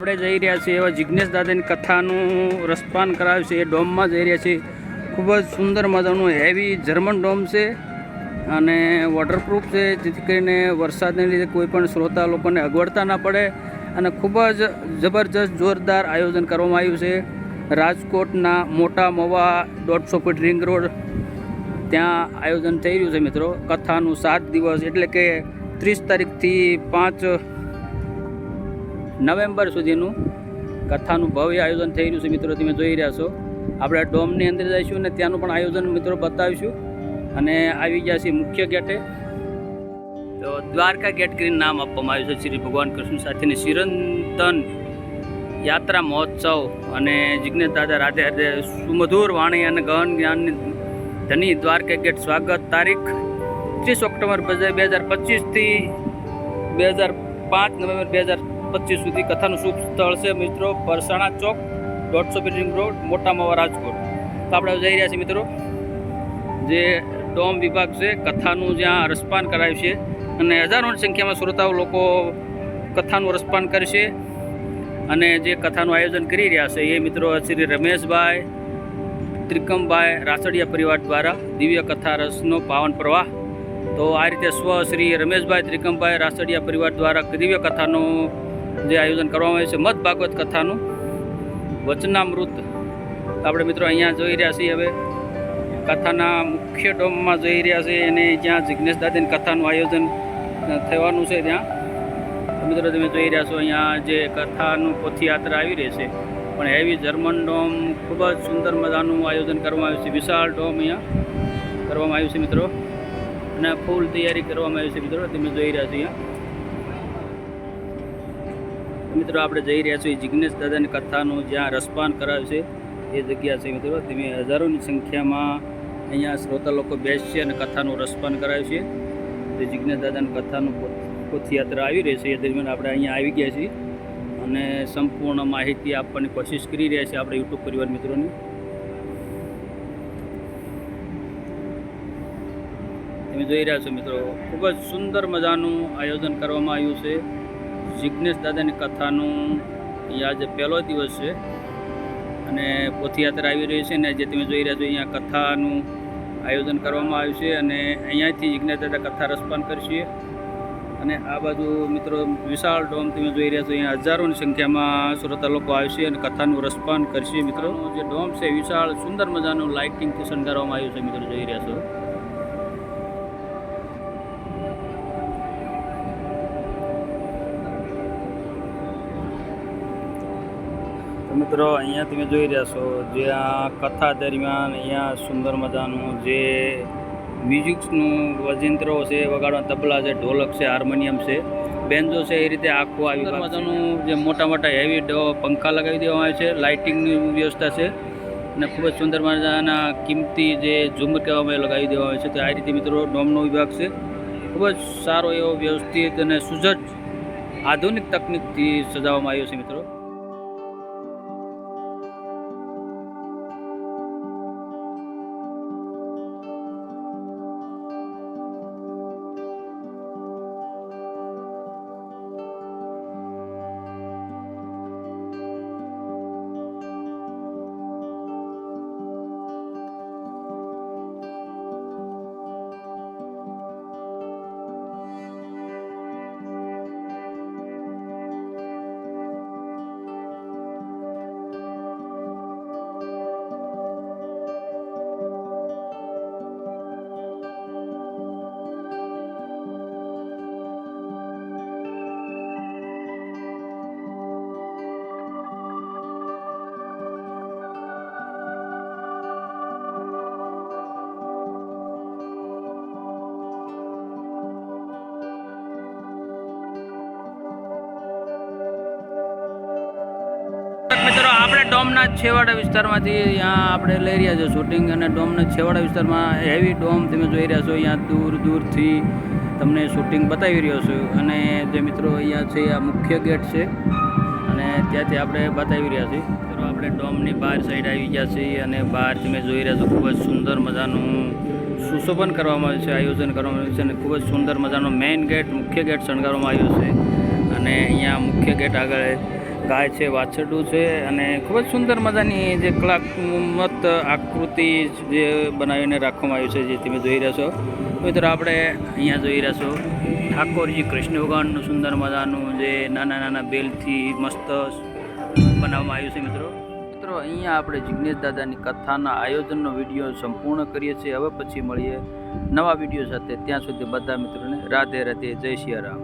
આપણે જઈ રહ્યા છીએ એવા જિજ્ઞેશ દાદાની કથાનું રસપાન કરાવ્યું છે. એ ડોમમાં જઈ રહ્યા છીએ. ખૂબ જ સુંદર મજાનું હેવી જર્મન ડોમ છે અને વોટરપ્રૂફ છે. જેથી કરીને વરસાદને લીધે કોઈ પણ શ્રોતા લોકોને અગવડતા ના પડે અને ખૂબ જ જબરજસ્ત જોરદાર આયોજન કરવામાં આવ્યું છે. રાજકોટના મોટા મવા દોઢસો ફૂટ રિંગ રોડ ત્યાં આયોજન થઈ રહ્યું છે મિત્રો. કથાનું સાત દિવસ એટલે કે ત્રીસ તારીખથી પાંચ નવેમ્બર સુધીનું કથાનું ભવ્ય આયોજન થઈ રહ્યું છે મિત્રો, તમે જોઈ રહ્યા છો. આપણે ડોમની અંદર જઈશું અને ત્યાંનું પણ આયોજન મિત્રો બતાવીશું અને આવી ગયા છે મુખ્ય ગેટે. તો દ્વારકા ગેટ કરીને નામ આપવામાં આવ્યું છે શ્રી ભગવાન કૃષ્ણ સાથેની ચિરંતન યાત્રા મહોત્સવ અને જિજ્ઞેશ દાદા રાધે રાધે સુમધુર વાણી અને ગહન જ્ઞાનની ધની દ્વારકા ગેટ સ્વાગત તારીખ ત્રીસ ઓક્ટોબર બે હજાર પચીસથી બે હજાર પાંચ નવેમ્બર બે હજાર પચીસ સુધી કથાનું શુભ સ્થળ છે મિત્રો પરસાણા ચોક, દોઢસો બિલ્ડિંગ રોડ મોટામાં રાજકોટ. તો આપણે જઈ રહ્યા છીએ મિત્રો, જે ડોમ વિભાગ છે, કથાનું જ્યાં રસપાન કરાયું છે અને હજારોની સંખ્યામાં શ્રોતાઓ લોકો કથાનું રસપાન કરશે અને જે કથાનું આયોજન કરી રહ્યા છે એ મિત્રો શ્રી રમેશભાઈ ત્રિકમભાઈ રાસડિયા પરિવાર દ્વારા દિવ્ય કથા રસનો પાવન પ્રવાહ. તો આ રીતે સ્વ શ્રી રમેશભાઈ ત્રિકમભાઈ રાસડિયા પરિવાર દ્વારા દિવ્ય કથાનું જે આયોજન કરવામાં આવ્યું છે મત ભાગવત કથાનું, વચનામૃત. આપણે મિત્રો અહીંયા જોઈ રહ્યા છીએ હવે, કથાના મુખ્ય ડોમમાં જોઈ રહ્યા છીએ અને જ્યાં જિજ્ઞેશ દાદીની કથાનું આયોજન થવાનું છે ત્યાં. મિત્રો તમે જોઈ રહ્યા છો અહીંયા જે કથાનું પોથીયાત્રા આવી રહી છે. પણ હેવી જર્મન ડોમ ખૂબ જ સુંદર મજાનું આયોજન કરવામાં આવ્યું છે. વિશાળ ડોમ અહીંયા કરવામાં આવ્યું છે મિત્રો. અને ફૂલ તૈયારી કરવામાં આવી છે મિત્રો. તમે જોઈ રહ્યા છો અહીંયા. મિત્રો, આપણે જઈ રહ્યા છીએ જિજ્ઞેશ દાદાની કથાનું, જ્યાં રસપાન કરાવ્યું છે. એ જગ્યા છે મિત્રો તમે હજારોની સંખ્યામાં અહીંયા શ્રોતા લોકો બેસશે અને કથાનું રસપાન કરાવ્યું છે. તે જિજ્ઞેશ દાદાની કથાનું પોથયાત્રા આવી રહી છે. એ દરમિયાન આપણે અહીંયા આવી ગયા છીએ અને સંપૂર્ણ માહિતી આપવાની કોશિશ કરી રહ્યા છીએ આપણે યુટ્યુબ પરિવાર મિત્રોની. તમે જોઈ રહ્યા છો મિત્રો, ખૂબ જ સુંદર મજાનું આયોજન કરવામાં આવ્યું છે. જિજ્ઞેશ દાદાની કથાનું આજે પહેલો દિવસ છે. અને પોથીયાત્રા આવી રહી છે ને જે તમે જોઈ રહ્યા છો, અહીંયા કથાનું આયોજન કરવામાં આવ્યું છે અને અહીંયાથી જિજ્ઞેશ દાદા કથા રસપાન કરશે. અને આ બાજુ મિત્રો વિશાળ ડોમ તમે જોઈ રહ્યા છો, અહીંયા હજારોની સંખ્યામાં શ્રોતા લોકો આવશે અને કથાનું રસપાન કરશે મિત્રો. જે ડોમ છે, વિશાળ સુંદર મજાનું લાઇટિંગથી શણગારવામાં આવ્યું છે મિત્રો, જોઈ રહ્યા છો. મિત્રો અહીંયા તમે જોઈ રહ્યા છો જે આ કથા દરમિયાન અહીંયા સુંદર મજાનું જે મ્યુઝિક્સનું વજિંત્રો છે વગાડવા તબલા છે ઢોલક છે હાર્મોનિયમ છે બેન્જો છે એ રીતે આખું આવી મજાનું જે મોટા મોટા હેવી પંખા લગાવી દેવામાં આવે છે લાઇટિંગની વ્યવસ્થા છે અને ખૂબ જ સુંદર મજાના કિંમતી જે ઝુમર કહેવામાં લગાવી દેવામાં આવે છે. તો આ રીતે મિત્રો ડોમનો વિભાગ છે. ખૂબ જ સારો એવો વ્યવસ્થિત અને સુસજ્જ આધુનિક તકનિકથી સજાવવામાં આવ્યો છે મિત્રો. ડોમના છેવાડા વિસ્તારમાંથી અહીંયા આપણે લઈ રહ્યા છીએ શૂટિંગ અને ડોમના છેવાડા વિસ્તારમાં હેવી ડોમ તમે જોઈ રહ્યા છો, અહીંયા દૂર દૂરથી તમને શૂટિંગ બતાવી રહ્યો છું. અને જે મિત્રો અહીંયા છે, આ મુખ્ય ગેટ છે, અને ત્યાંથી આપણે બતાવી રહ્યા છીએ. મિત્રો આપણે ડોમની બહાર સાઈડ આવી ગયા છીએ અને બહાર તમે જોઈ રહ્યા છો, ખૂબ જ સુંદર મજાનું સુશોભન કરવામાં આવ્યું છે, આયોજન કરવામાં આવ્યું છે અને ખૂબ જ સુંદર મજાનો મેઇન ગેટ મુખ્ય ગેટ શણગારવામાં આવ્યો છે. અને અહીંયા મુખ્ય ગેટ આગળ ગાય છે, વાછરડું છે અને ખૂબ જ સુંદર મજાની જે કલાત્મક આકૃતિ જે બનાવીને રાખવામાં આવી છે, જે તમે જોઈ રહ્યા છો. મિત્રો, આપણે અહીંયા જોઈ રહ્યા છો ઠાકોરજી કૃષ્ણ ભગવાનનું સુંદર મજાનું જે નાના નાના બેલથી મસ્ત બનાવવામાં આવ્યું છે, મિત્રો. મિત્રો, અહીંયા આપણે જિગ્નેશ દાદાની કથાના આયોજનનો વીડિયો સંપૂર્ણ કરીએ છીએ. હવે પછી મળીએ નવા વીડિયો સાથે. ત્યાં સુધી બધા મિત્રોને રાધે રાધે, જય સિયારામ